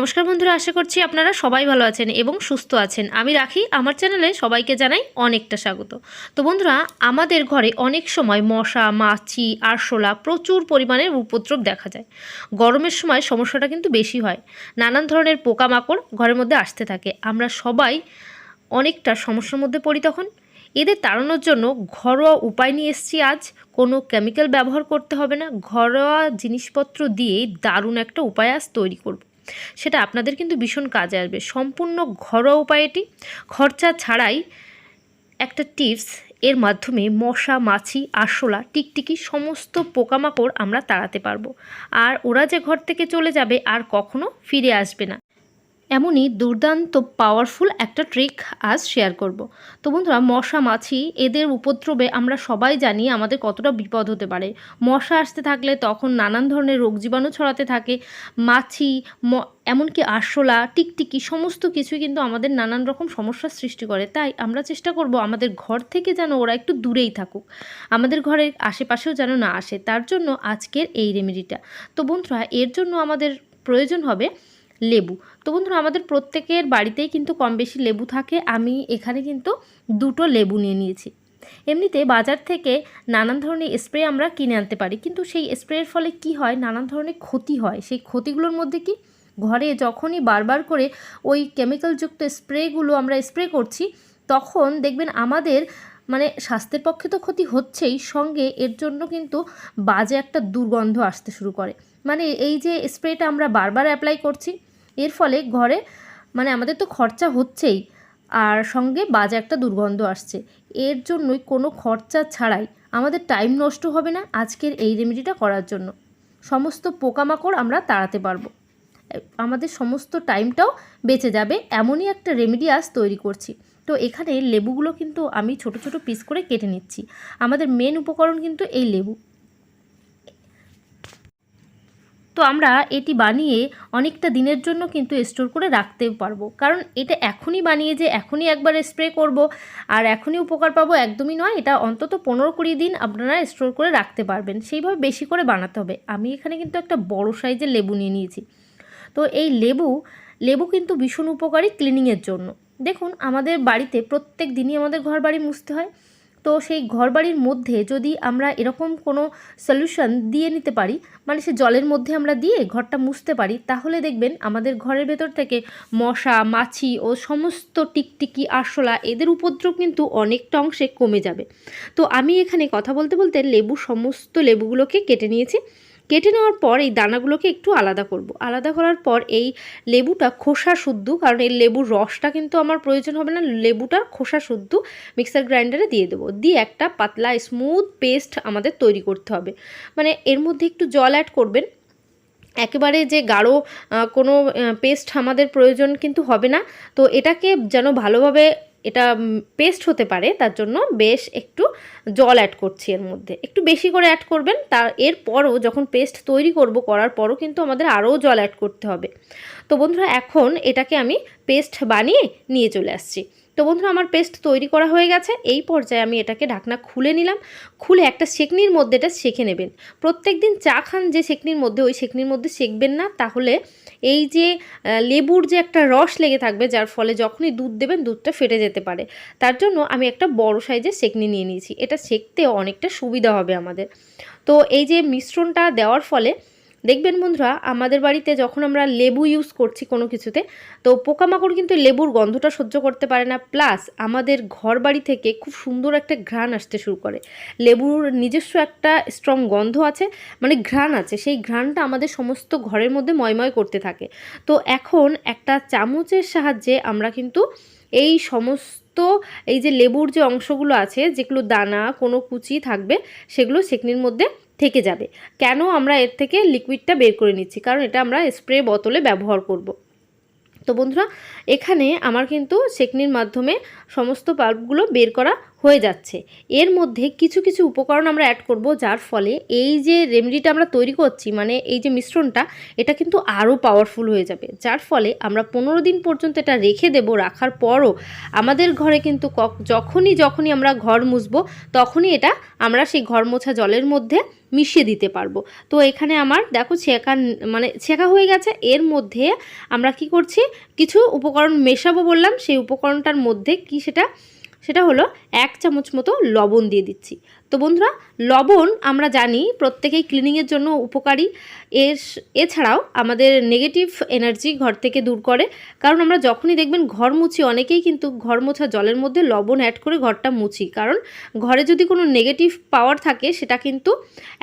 নমস্কার বন্ধুরা, আশা করছি আপনারা সবাই ভালো আছেন এবং সুস্থ আছেন। আমি রাখি, আমার চ্যানেলে সবাইকে জানাই অনেকটা স্বাগত। তো বন্ধুরা, আমাদের ঘরে অনেক সময় মশা, মাছি, আরশোলা প্রচুর পরিমাণে উপদ্রব দেখা যায়। গরমের সময় সমস্যাটা কিন্তু বেশি হয়। নানান ধরনের পোকামাকড় ঘরের মধ্যে আসতে থাকে। আমরা সবাই অনেকটা সমস্যার মধ্যে পড়ি তখন। এদের তাড়ানোর জন্য ঘরোয়া উপায় নিয়ে এসেছি আজ। কোনো কেমিক্যাল ব্যবহার করতে হবে না। ঘরোয়া জিনিসপত্র দিয়েই দারুণ একটা উপায় আজ তৈরি করব। সেটা আপনাদের কিন্তু ভীষণ কাজে আসবে। সম্পূর্ণ ঘরোয়া উপায় এটি খরচা ছাড়াই একটা টিপস, এর মাধ্যমে মশা, মাছি, আরশোলা, টিকটিকি সমস্ত পোকামাকড় আমরা তাড়াতে পারব। আর ওরা যে ঘর থেকে চলে যাবে আর কখনো ফিরে আসবে না। এমনই দুর্দান্ত পাওয়ারফুল একটা ট্রিক আজ শেয়ার করব। তো বন্ধুরা, মশা, মাছি, এদের উপদ্রবে আমরা সবাই জানি আমাদের কতটা বিপদ হতে পারে। মশা আসতে থাকলে তখন নানান ধরনের রোগ জীবাণু ছড়াতে থাকে। মাছি এমনকি আরশোলা, টিকটিকি সমস্ত কিছুই কিন্তু আমাদের নানান রকম সমস্যার সৃষ্টি করে। তাই আমরা চেষ্টা করব আমাদের ঘর থেকে যেন ওরা একটু দূরেই থাকুক। আমাদের ঘরের আশেপাশেও যেন না আসে। তার জন্য আজকের এই রেমেডিটা তো বন্ধুরা, এর জন্য আমাদের প্রয়োজন হবে লেবু। তো বন্ধুরা, আমাদের প্রত্যেকের বাড়িতেই কিন্তু কম বেশি লেবু থাকে। আমি এখানে কিন্তু দুটো লেবু নিয়ে নিয়েছি। এমনিতে বাজার থেকে নানান ধরনের স্প্রে আমরা কিনে আনতে পারি। কিন্তু সেই স্প্রের ফলে কি হয়? নানান ধরনের ক্ষতি হয়। সেই ক্ষতিগুলোর মধ্যে কি? ঘরে যখনই বারবার করে ওই কেমিক্যালযুক্ত স্প্রেগুলো আমরা স্প্রে করছি, তখন দেখবেন আমাদের মানে স্বাস্থ্যের পক্ষে তো ক্ষতি হচ্ছেই। সঙ্গে এর জন্য কিন্তু বাজে একটা দুর্গন্ধ আসতে শুরু করে। মানে এই যে স্প্রেটা আমরা বারবার অ্যাপ্লাই করছি এর ফলে ঘরে মানে আমাদের তো খরচা হচ্ছেই, আর সঙ্গে বাজে একটা দুর্গন্ধ আসছে। এর জন্যই কোনো খরচা ছাড়াই আমাদের টাইম নষ্ট হবে না আজকের এই রেমেডিটা করার জন্য। সমস্ত পোকামাকড় আমরা তাড়াতে পারব। আমাদের সমস্ত টাইমটাও বেঁচে যাবে, এমনই একটা রেমেডি আজ তৈরি করছি। তো এখানে লেবুগুলো কিন্তু আমি ছোট ছোট পিস করে কেটে নিচ্ছি। আমাদের মেন উপকরণ কিন্তু এই লেবু। তো আমরা এটি বানিয়ে অনেকটা দিনের জন্য কিন্তু স্টোর করে রাখতে পারব। কারণ এটা এখনই বানিয়ে যে এখনই একবার স্প্রে করব আর এখনই উপকার পাবো একদমই নয়, এটা অন্তত পনেরো কুড়ি দিন আপনারা স্টোর করে রাখতে পারবেন। সেইভাবে বেশি করে বানাতে হবে। আমি এখানে কিন্তু একটা বড় সাইজের লেবু নিয়ে নিয়েছি। তো এই লেবু লেবু কিন্তু ভীষণ উপকারী ক্লিনিংয়ের জন্য। দেখুন, আমাদের বাড়িতে প্রত্যেক দিনই আমাদের ঘর বাড়ি মুছতে হয়। তো সেই ঘরবাড়ির মধ্যে যদি আমরা এরকম কোনো সলিউশন দিয়ে নিতে পারি মানে সে জলের মধ্যে আমরা দিয়ে ঘরটা মুছতে পারি, তাহলে দেখবেন আমাদের ঘরের ভেতর থেকে মশা, মাছি ও সমস্ত টিকটিকি, আরশোলা এদের উপদ্রব কিন্তু অনেকটা অংশে কমে যাবে। তো আমি এখানে কথা বলতে বলতে লেবু, সমস্ত লেবুগুলোকে কেটে নিয়েছি। কেটে নেওয়ার পর এই দানাগুলোকে একটু আলাদা করব। আলাদা করার পর এই লেবুটা খোসা শুদ্ধ, কারণ এই লেবুর রসটা কিন্তু আমার প্রয়োজন হবে না লেবুটার খোসা শুদ্ধ মিক্সার গ্রাইন্ডারে দিয়ে দেবো। দিয়ে একটা পাতলা স্মুথ পেস্ট আমাদের তৈরি করতে হবে। মানে এর মধ্যে একটু জল অ্যাড করবেন। একেবারে যে গাঢ় কোনো পেস্ট আমাদের প্রয়োজন কিন্তু হবে না। তো এটাকে যেন ভালোভাবে এটা পেস্ট হতে পারে, তার জন্য বেশ একটু জল অ্যাড করছি এর মধ্যে। একটু বেশি করে অ্যাড করবেন তার এরপরও যখন পেস্ট তৈরি করব, করার পরও কিন্তু আমাদের আরও জল অ্যাড করতে হবে। তো বন্ধুরা, এখন এটাকে আমি পেস্ট বানিয়ে নিয়ে চলে আসছি। তো বন্ধুরা, আমার পেস্ট তৈরি করা হয়ে গেছে। এই পর্যায়ে আমি এটাকে ঢাকনা খুলে নিলাম। খুলে একটা সেকনির মধ্যে এটা সেঁকে নেবেন। প্রত্যেক দিন চা খান যে সেকনির মধ্যে, ওই সেকনির মধ্যে সেকবেন না। তাহলে এই যে লেবুর যে একটা রস লেগে থাকবে, যার ফলে যখনই দুধ দেবেন, দুধটা ফেটে যেতে পারে। তার জন্য আমি একটা বড় সাইজের সেকনি নিয়ে নিয়েছি। এটা সেকতে অনেকটা সুবিধা হবে আমাদের। তো এই যে মিশ্রণটা দেওয়ার ফলে দেখবেন বন্ধুরা, আমাদের বাড়িতে যখন আমরা লেবু ইউজ করছি কোনো কিছুতে, তো পোকামাকড় কিন্তু লেবুর গন্ধটা সহ্য করতে পারে না। প্লাস আমাদের ঘর বাড়ি থেকে খুব সুন্দর একটা ঘ্রাণ আসতে শুরু করে। লেবুর নিজস্ব একটা স্ট্রং গন্ধ আছে মানে ঘ্রাণ আছে। সেই ঘ্রাণটা আমাদের সমস্ত ঘরের মধ্যে ময়ময় করতে থাকে। তো এখন একটা চামচের সাহায্যে আমরা কিন্তু এই সমস্ত, এই যে লেবুর যে অংশগুলো আছে, যেগুলো দানা, কোনো কুচি থাকবে, সেগুলো সেকনির মধ্যে থেকে যাবে। কেন আমরা এর থেকে লিকুইডটা বের করে নিচ্ছি? কারণ এটা আমরা স্প্রে বোতলে ব্যবহার করব। তো বন্ধুরা, এখানে আমার কিন্তু সেকনির মাধ্যমে সমস্ত পাল্পগুলো বের করা হয়ে যাচ্ছে। এর মধ্যে কিছু কিছু উপকরণ আমরা অ্যাড করব, যার ফলে এই যে রেমেডিটা আমরা তৈরি করছি মানে এই যে মিশ্রণটা, এটা কিন্তু আরও পাওয়ারফুল হয়ে যাবে। যার ফলে আমরা পনেরো দিন পর্যন্ত এটা রেখে দেব, রাখার পরও আমাদের ঘরে কিন্তু যখনই যখনই আমরা ঘর মুছবো, তখনই এটা আমরা সেই ঘর মোছা জলের মধ্যে মিশিয়ে দিতে পারব। তো এখানে আমার দেখো ছেঁকা মানে ছেঁকা হয়ে গেছে। এর মধ্যে আমরা কি করছি? কিছু উপকরণ মেশাবো বললাম। সেই উপকরণটার মধ্যে কি সেটা সেটা হলো এক চামচ মতো লবণ দিয়ে দিচ্ছি। তো বন্ধুরা, লবণ আমরা জানি প্রত্যেকেই ক্লিনিংয়ের জন্য উপকারী। এর এছাড়াও আমাদের নেগেটিভ এনার্জি ঘর থেকে দূর করে। কারণ আমরা যখনই দেখবেন ঘর মুছি, অনেকেই কিন্তু ঘর মোছা জলের মধ্যে লবণ অ্যাড করে ঘরটা মুছি। কারণ ঘরে যদি কোনো নেগেটিভ পাওয়ার থাকে, সেটা কিন্তু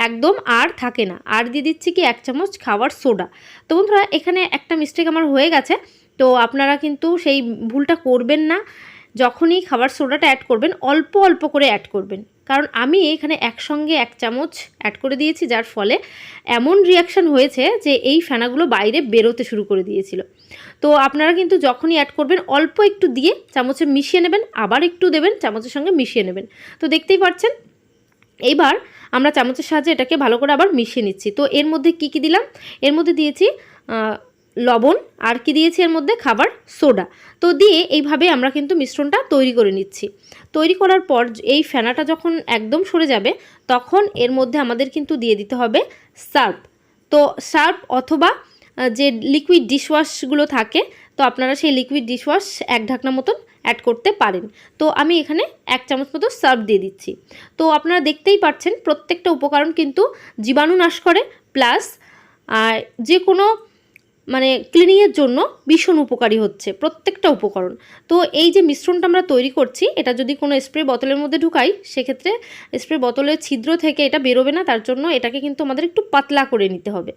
একদম আর থাকে না। আর দিয়ে দিচ্ছি কি এক চামচ খাওয়ার সোডা তো বন্ধুরা, এখানে একটা মিস্টেক আমার হয়ে গেছে। তো আপনারা কিন্তু সেই ভুলটা করবেন না। যখনই খাবার সোডাটা অ্যাড করবেন, অল্প অল্প করে অ্যাড করবেন। কারণ আমি এখানে একসঙ্গে এক চামচ অ্যাড করে দিয়েছি, যার ফলে এমন রিয়াকশান হয়েছে যে এই ফেনাগুলো বাইরে বেরোতে শুরু করে দিয়েছিল। তো আপনারা কিন্তু যখনই অ্যাড করবেন, অল্প একটু দিয়ে চামচে মিশিয়ে নেবেন, আবার একটু দেবেন, চামচের সঙ্গে মিশিয়ে নেবেন। তো দেখতেই পাচ্ছেন, এইবার আমরা চামচের সাহায্যে এটাকে ভালো করে আবার মিশিয়ে নিচ্ছি। তো এর মধ্যে কি কি দিলাম? এর মধ্যে দিয়েছি লবণ, আর কি দিয়েছি এর মধ্যে? খাবার, সোডা। তো দিয়ে এইভাবে আমরা কিন্তু মিশ্রণটা তৈরি করে নিচ্ছি। তৈরি করার পর এই ফেনাটা যখন একদম সরে যাবে, তখন এর মধ্যে আমাদের কিন্তু দিয়ে দিতে হবে সার্ফ। তো সার্ফ অথবা যে লিকুইড ডিশওয়াশগুলো থাকে, তো আপনারা সেই লিকুইড ডিশওয়াশ এক ঢাকনা মতন অ্যাড করতে পারেন। তো আমি এখানে এক চামচ মতো সার্ফ দিয়ে দিচ্ছি। তো আপনারা দেখতেই পাচ্ছেন, প্রত্যেকটা উপকরণ কিন্তু জীবাণু নাশ করে, প্লাস যে কোনো মানে ক্লিনিংয়ের জন্য ভীষণ উপকারী হচ্ছে, প্রত্যেকটা উপকরণ। তো এই যে মিশ্রণটা আমরা তৈরি করছি, এটা যদি কোনো স্প্রে বোতলের মধ্যে ঢুকাই, সেক্ষেত্রে স্প্রে বোতলের ছিদ্র থেকে এটা বেরোবে না, তার জন্য এটাকে কিন্তু আমাদের একটু পাতলা করে নিতে হবে।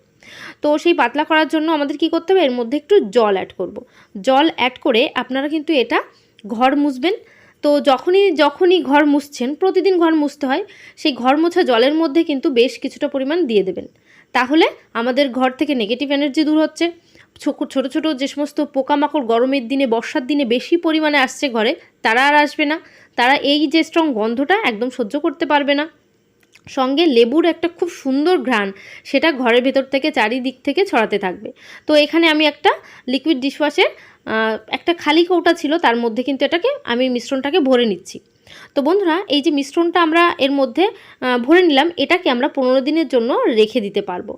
তো সেই পাতলা করার জন্য আমাদের কি করতে হবে, এর মধ্যে একটু জল অ্যাড করব। জল অ্যাড করে আপনারা কিন্তু এটা ঘর মুছবেন। তো যখনই যখনই ঘর মুছছেন, প্রতিদিন ঘর মুছতে হয়, সেই ঘর মোছা জলের মধ্যে কিন্তু বেশ কিছুটা পরিমাণ দিয়ে দেবেন। তাহলে আমাদের ঘর থেকে নেগেটিভ এনার্জি দূর হচ্ছে। ছোট ছোট যে সমস্ত পোকামাকড় গরমের দিনে, বর্ষার দিনে বেশি পরিমাণে আসছে ঘরে, তারা আর আসবে না। তারা এই যে স্ট্রং গন্ধটা একদম সহ্য করতে পারবে না। সঙ্গে লেবুর একটা খুব সুন্দর ঘ্রাণ, সেটা ঘরের ভেতর থেকে চারিদিক থেকে ছড়াতে থাকবে। তো এখানে আমি একটা লিকুইড ডিশওয়াশের একটা খালি কৌটা ছিল, তার মধ্যে কিন্তু এটাকে আমি মিশ্রণটাকে ভরে নিচ্ছি। তো বন্ধুরা, এই যে মিশ্রণটা আমরা এর মধ্যে ভরে নিলাম, এটাকে আমরা পনেরো দিনের জন্য রেখে দিতে পারব।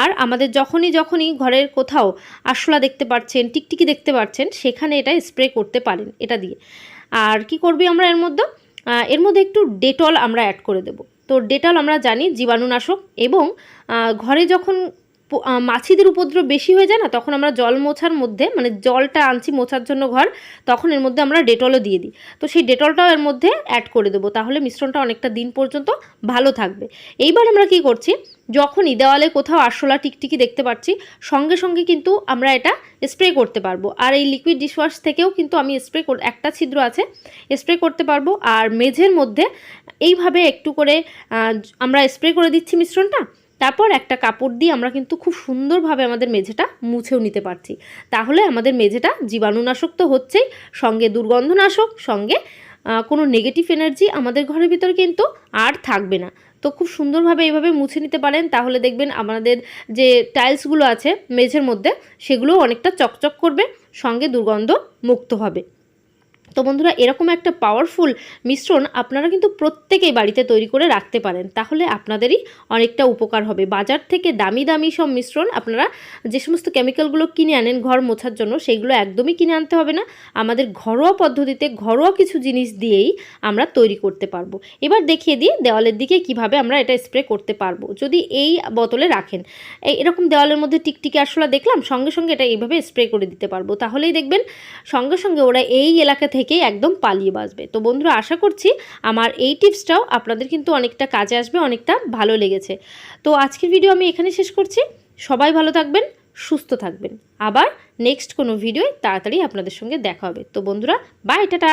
আর আমাদের যখনই যখনই ঘরের কোথাও আরশোলা দেখতে পাচ্ছেন টিকটিকি দেখতে পাচ্ছেন সেখানে এটা স্প্রে করতে পারেন এটা দিয়ে। আর কি করবি আমরা এর মধ্যে? এর মধ্যে একটু ডেটল আমরা অ্যাড করে দেব। তো ডেটল আমরা জানি জীবাণুনাশক এবং ঘরে যখন মাছিদের উপদ্রব বেশি হয়ে যায় না, তখন আমরা জল মোছার মধ্যে মানে জলটা আনছি মোছার জন্য ঘর, তখন এর মধ্যে আমরা ডেটলও দিয়ে দিই। তো সেই ডেটলটাও এর মধ্যে অ্যাড করে দেবো, তাহলে মিশ্রণটা অনেকটা দিন পর্যন্ত ভালো থাকবে। এইবার আমরা কি করছি যখনই দেওয়ালে কোথাও আরশোলা টিকটিকি দেখতে পাচ্ছি, সঙ্গে সঙ্গে কিন্তু আমরা এটা স্প্রে করতে পারব। আর এই লিকুইড ডিশওয়াশ থেকেও কিন্তু আমি স্প্রে একটা ছিদ্র আছে স্প্রে করতে পারব। আর মেঝের মধ্যে এইভাবে একটু করে আমরা স্প্রে করে দিচ্ছি মিশ্রণটা তারপর একটা কাপড় দিয়ে আমরা কিন্তু খুব সুন্দরভাবে আমাদের মেঝেটা মুছেও নিতে পারছি। তাহলে আমাদের মেঝেটা জীবাণুনাশক তো হচ্ছেই, সঙ্গে দুর্গন্ধনাশক, সঙ্গে কোনো নেগেটিভ এনার্জি আমাদের ঘরের ভিতরে কিন্তু আর থাকবে না। তো খুব সুন্দরভাবে এইভাবে মুছে নিতে পারেন, তাহলে দেখবেন আমাদের যে টাইলসগুলো আছে মেঝের মধ্যে, সেগুলোও অনেকটা চকচক করবে, সঙ্গে দুর্গন্ধ মুক্ত হবে। তো বন্ধুরা, এরকম একটা পাওয়ারফুল মিশ্রণ আপনারা কিন্তু প্রত্যেকেই বাড়িতে তৈরি করে রাখতে পারেন। তাহলে আপনাদেরই অনেকটা উপকার হবে। বাজার থেকে দামি দামি সব মিশ্রণ আপনারা যে সমস্ত কেমিক্যালগুলো কিনে আনেন ঘর মোছার জন্য সেইগুলো একদমই কিনে আনতে হবে না। আমাদের ঘরোয়া পদ্ধতিতে ঘরোয়া কিছু জিনিস দিয়েই আমরা তৈরি করতে পারব। এবার দেখিয়ে দিয়ে দেওয়ালের দিকে কীভাবে আমরা এটা স্প্রে করতে পারব। যদি এই বোতলে রাখেন এরকম দেওয়ালের মধ্যে টিকটিকি আসলে দেখলাম, সঙ্গে সঙ্গে এটা এইভাবে স্প্রে করে দিতে পারব। তাহলেই দেখবেন সঙ্গে সঙ্গে ওরা এই এলাকা থেকে থেকেই একদম পালিয়ে বাঁচবে। তো বন্ধুরা, আশা করছি আমার এই টিপসটাও আপনাদের কিন্তু অনেকটা কাজে আসবে, অনেকটা ভালো লেগেছে। তো আজকের ভিডিও আমি এখানে শেষ করছি। সবাই ভালো থাকবেন, সুস্থ থাকবেন। আবার নেক্সট কোনো ভিডিও তাড়াতাড়ি আপনাদের সঙ্গে দেখা হবে। তো বন্ধুরা বাই টাটা!